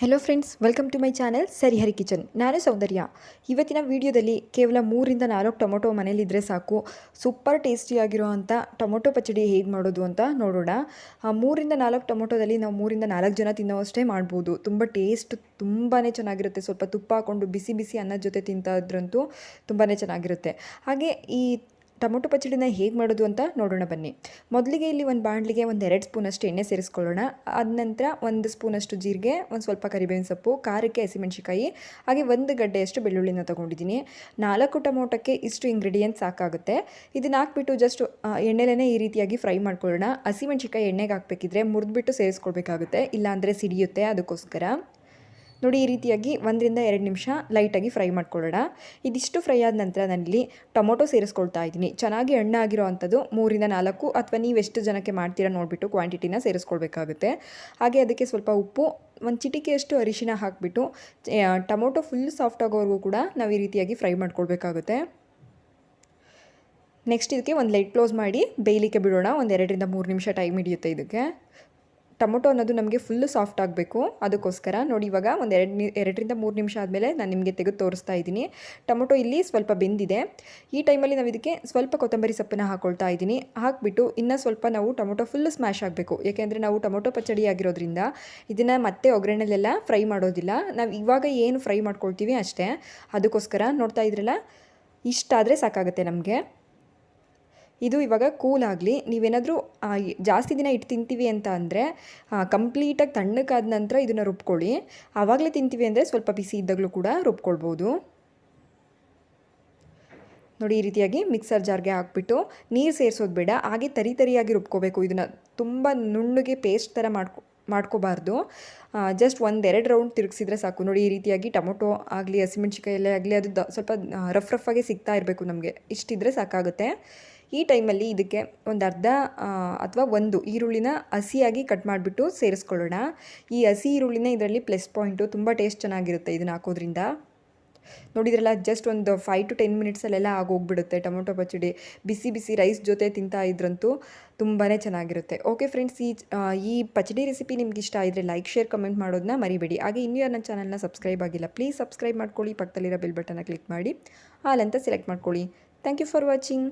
Hello friends welcome to my channel Sarihari kitchen ನಾನು ಸೌಂದರ್ಯ. ಇವತ್ತಿನ ವಿಡಿಯೋದಲ್ಲಿ ಕೇವಲ ಮೂರಿಂದ ನಾಲ್ಕು ಟೊಮೊಟೊ ಮನೇಲಿದ್ದರೆ ಸಾಕು. ಸೂಪರ್ ಟೇಸ್ಟಿಯಾಗಿರುವಂಥ ಟೊಮೊಟೊ ಪಚಡಿ ಹೇಗೆ ಮಾಡೋದು ಅಂತ ನೋಡೋಣ. ಮೂರಿಂದ ನಾಲ್ಕು ಟೊಮೊಟೊದಲ್ಲಿ ನಾವು ಮೂರಿಂದ ನಾಲ್ಕು ಜನ ತಿನ್ನೋವಷ್ಟೇ ಮಾಡ್ಬೋದು. ತುಂಬ ಟೇಸ್ಟ್ ತುಂಬಾ ಚೆನ್ನಾಗಿರುತ್ತೆ. ಸ್ವಲ್ಪ ತುಪ್ಪ ಹಾಕ್ಕೊಂಡು ಬಿಸಿ ಬಿಸಿ ಅನ್ನದ ಜೊತೆ ತಿಂತಾದ್ರಂತೂ ತುಂಬಾ ಚೆನ್ನಾಗಿರುತ್ತೆ. ಹಾಗೆ ಈ ಟೊಮೊಟೊ ಪಚ್ಚಡಿನ ಹೇಗೆ ಮಾಡೋದು ಅಂತ ನೋಡೋಣ ಬನ್ನಿ. ಮೊದಲಿಗೆ ಇಲ್ಲಿ ಒಂದು ಬಾಣಲಿಗೆ ಒಂದು ಎರಡು ಸ್ಪೂನಷ್ಟು ಎಣ್ಣೆ ಸೇರಿಸ್ಕೊಳ್ಳೋಣ. ಅದ ನಂತರ ಒಂದು ಸ್ಪೂನಷ್ಟು ಜೀರಿಗೆ, ಒಂದು ಸ್ವಲ್ಪ ಕರಿಬೇವಿನ ಸೊಪ್ಪು, ಖಾರಕ್ಕೆ ಹಸಿಮೆಣಸಿಕಾಯಿ ಹಾಗೆ ಒಂದು ಗಡ್ಡೆಯಷ್ಟು ಬೆಳ್ಳುಳ್ಳಿನ ತೊಗೊಂಡಿದ್ದೀನಿ. ನಾಲ್ಕು ಟೊಮೊಟೊಕ್ಕೆ ಇಷ್ಟು ಇಂಗ್ರೀಡಿಯೆಂಟ್ಸ್ ಸಾಕಾಗುತ್ತೆ. ಇದನ್ನ ಹಾಕ್ಬಿಟ್ಟು ಜಸ್ಟ್ ಎಣ್ಣೆಲೇ ಈ ರೀತಿಯಾಗಿ ಫ್ರೈ ಮಾಡ್ಕೊಳ್ಳೋಣ. ಹಸಿಮೆಣಸಿಕಾಯಿ ಎಣ್ಣೆಗೆ ಹಾಕಬೇಕಿದ್ರೆ ಮುರಿದ್ಬಿಟ್ಟು ಸೇರಿಸ್ಕೊಳ್ಬೇಕಾಗುತ್ತೆ. ಇಲ್ಲಾಂದರೆ ಸಿಡಿಯುತ್ತೆ ಅದಕ್ಕೋಸ್ಕರ. ನೋಡಿ, ಈ ರೀತಿಯಾಗಿ ಒಂದರಿಂದ ಎರಡು ನಿಮಿಷ ಲೈಟಾಗಿ ಫ್ರೈ ಮಾಡ್ಕೊಳ್ಳೋಣ. ಇದಿಷ್ಟು ಫ್ರೈ ಆದ ನಂತರ ನಾನಿಲ್ಲಿ ಟೊಮೊಟೊ ಸೇರಿಸ್ಕೊಳ್ತಾ ಇದ್ದೀನಿ. ಚೆನ್ನಾಗಿ ಎಣ್ಣೆ ಅಂಥದ್ದು ಮೂರಿಂದ ನಾಲ್ಕು ಅಥವಾ ನೀವು ಎಷ್ಟು ಜನಕ್ಕೆ ಮಾಡ್ತೀರಾ ನೋಡಿಬಿಟ್ಟು ಕ್ವಾಂಟಿಟಿನ ಸೇರಿಸ್ಕೊಳ್ಬೇಕಾಗುತ್ತೆ. ಹಾಗೆ ಅದಕ್ಕೆ ಸ್ವಲ್ಪ ಉಪ್ಪು, ಒಂದು ಚಿಟಿಕೆಯಷ್ಟು ಅರಿಶಿನ ಹಾಕಿಬಿಟ್ಟು ಟೊಮೊಟೊ ಫುಲ್ ಸಾಫ್ಟ್ ಆಗೋವರೆಗೂ ಕೂಡ ನಾವು ಈ ರೀತಿಯಾಗಿ ಫ್ರೈ ಮಾಡ್ಕೊಳ್ಬೇಕಾಗುತ್ತೆ. ನೆಕ್ಸ್ಟ್ ಇದಕ್ಕೆ ಒಂದು ಲೈಟ್ ಕ್ಲೋಸ್ ಮಾಡಿ ಬೇಯಲಿಕ್ಕೆ ಬಿಡೋಣ. ಒಂದು ಎರಡರಿಂದ ಮೂರು ನಿಮಿಷ ಟೈಮ್ ಹಿಡಿಯುತ್ತೆ ಇದಕ್ಕೆ. ಟೊಮೊಟೊ ಅನ್ನೋದು ನಮಗೆ ಫುಲ್ಲು ಸಾಫ್ಟ್ ಆಗಬೇಕು. ಅದಕ್ಕೋಸ್ಕರ ನೋಡಿ ಇವಾಗ ಒಂದು ಎರಡು ನಿ, ಎರಡರಿಂದ ಮೂರು ನಿಮಿಷ ಆದಮೇಲೆ ನಾನು ನಿಮಗೆ ತೆಗೆದು ತೋರಿಸ್ತಾ ಇದ್ದೀನಿ. ಟೊಮೊಟೊ ಇಲ್ಲಿ ಸ್ವಲ್ಪ ಬೆಂದಿದೆ. ಈ ಟೈಮಲ್ಲಿ ನಾವು ಇದಕ್ಕೆ ಸ್ವಲ್ಪ ಕೊತ್ತಂಬರಿ ಸೊಪ್ಪನ್ನ ಹಾಕ್ಕೊಳ್ತಾ ಇದ್ದೀನಿ. ಹಾಕಿಬಿಟ್ಟು ಇನ್ನೂ ಸ್ವಲ್ಪ ನಾವು ಟೊಮೊಟೊ ಫುಲ್ ಸ್ಮ್ಯಾಶ್ ಆಗಬೇಕು. ಏಕೆಂದರೆ ನಾವು ಟೊಮೊಟೊ ಪಚ್ಚಡಿ ಆಗಿರೋದ್ರಿಂದ ಇದನ್ನು ಮತ್ತೆ ಒಗ್ಗರಣೆಲೆಲ್ಲ ಫ್ರೈ ಮಾಡೋದಿಲ್ಲ. ನಾವು ಇವಾಗ ಏನು ಫ್ರೈ ಮಾಡ್ಕೊಳ್ತೀವಿ ಅಷ್ಟೇ. ಅದಕ್ಕೋಸ್ಕರ ನೋಡ್ತಾ ಇದ್ರಲ್ಲ ಇಷ್ಟಾದರೆ ಸಾಕಾಗುತ್ತೆ ನಮಗೆ. ಇದು ಇವಾಗ ಕೂಲ್ ಆಗಲಿ, ನೀವೇನಾದರೂ ಜಾಸ್ತಿ ದಿನ ಇಟ್ಟು ತಿಂತೀವಿ ಅಂತ ಅಂದರೆ ಕಂಪ್ಲೀಟಾಗಿ ತಣ್ಣಗಾದ ನಂತರ ಇದನ್ನು ರುಬ್ಕೊಳ್ಳಿ. ಆವಾಗಲೇ ತಿಂತೀವಿ ಅಂದರೆ ಸ್ವಲ್ಪ ಬಿಸಿ ಇದ್ದಾಗಲೂ ಕೂಡ ರುಬ್ಕೊಳ್ಬೋದು. ನೋಡಿ, ಈ ರೀತಿಯಾಗಿ ಮಿಕ್ಸರ್ ಜಾರ್ಗೆ ಹಾಕ್ಬಿಟ್ಟು ನೀರು ಸೇರಿಸೋದು ಬೇಡ. ಹಾಗೆ ತರಿ ತರಿಯಾಗಿ ರುಬ್ಕೋಬೇಕು. ಇದನ್ನು ತುಂಬ ನುಣ್ಣಗೆ ಪೇಸ್ಟ್ ಥರ ಮಾಡ್ಕೊ, ಮಾಡ್ಕೋಬಾರ್ದು. ಜಸ್ಟ್ ಒಂದೆರಡು ರೌಂಡ್ ತಿರುಗಿಸಿದ್ರೆ ಸಾಕು. ನೋಡಿ, ಈ ರೀತಿಯಾಗಿ ಟೊಮೊಟೊ ಆಗಲಿ ಹಸಿಮೆಣ್ಸಿಕಾಯಲ್ಲೇ ಆಗಲಿ ಅದು ಸ್ವಲ್ಪ ರಫ್ ರಫ್ ಆಗಿ ಸಿಗ್ತಾ ಇರಬೇಕು ನಮಗೆ. ಇಷ್ಟಿದ್ರೆ ಸಾಕಾಗುತ್ತೆ. ಈ ಟೈಮಲ್ಲಿ ಇದಕ್ಕೆ ಒಂದು ಅರ್ಧ ಅಥವಾ ಒಂದು ಈರುಳ್ಳಿನ ಹಸಿಯಾಗಿ ಕಟ್ ಮಾಡಿಬಿಟ್ಟು ಸೇರಿಸ್ಕೊಳ್ಳೋಣ. ಈ ಹಸಿ ಈರುಳ್ಳಿನ ಇದರಲ್ಲಿ ಪ್ಲಸ್ ಪಾಯಿಂಟು, ತುಂಬ ಟೇಸ್ಟ್ ಚೆನ್ನಾಗಿರುತ್ತೆ ಇದನ್ನು ಹಾಕೋದ್ರಿಂದ. ನೋಡಿದ್ರಲ್ಲ, ಜಸ್ಟ್ ಒಂದು ಫೈವ್ ಟು ಟೆನ್ ಮಿನಿಟ್ಸಲ್ಲೆಲ್ಲ ಆಗೋಗ್ಬಿಡುತ್ತೆ. ಟೊಮೊಟೊ ಪಚ್ಚಡಿ ಬಿಸಿ ಬಿಸಿ ರೈಸ್ ಜೊತೆ ತಿಂತಾ ಇದ್ರಂತೂ ತುಂಬಾ ಚೆನ್ನಾಗಿರುತ್ತೆ. ಓಕೆ ಫ್ರೆಂಡ್ಸ್ ಈ ಈ ಪಚಡಿ ರೆಸಿಪಿ ನಿಮ್ಗೆ ಇಷ್ಟ ಆದರೆ ಲೈಕ್ ಶೇರ್ ಕಮೆಂಟ್ ಮಾಡೋದನ್ನ ಮರಿಬೇಡಿ. ಹಾಗೆ ಇನ್ನೂ ಯಾರು ನನ್ನ ಚಾನಲ್ನ ಸಬ್ಸ್ಕ್ರೈಬ್ ಆಗಿಲ್ಲ ಪ್ಲೀಸ್ ಸಬ್ಸ್ಕ್ರೈಬ್ ಮಾಡ್ಕೊಳ್ಳಿ. ಪಕ್ಕದಲ್ಲಿರೋ ಬೆಲ್ ಬಟನ್ನ ಕ್ಲಿಕ್ ಮಾಡಿ. ಆಲ್ ಅಂತ ಸೆಲೆಕ್ಟ್ ಮಾಡ್ಕೊಳ್ಳಿ. Thank you for watching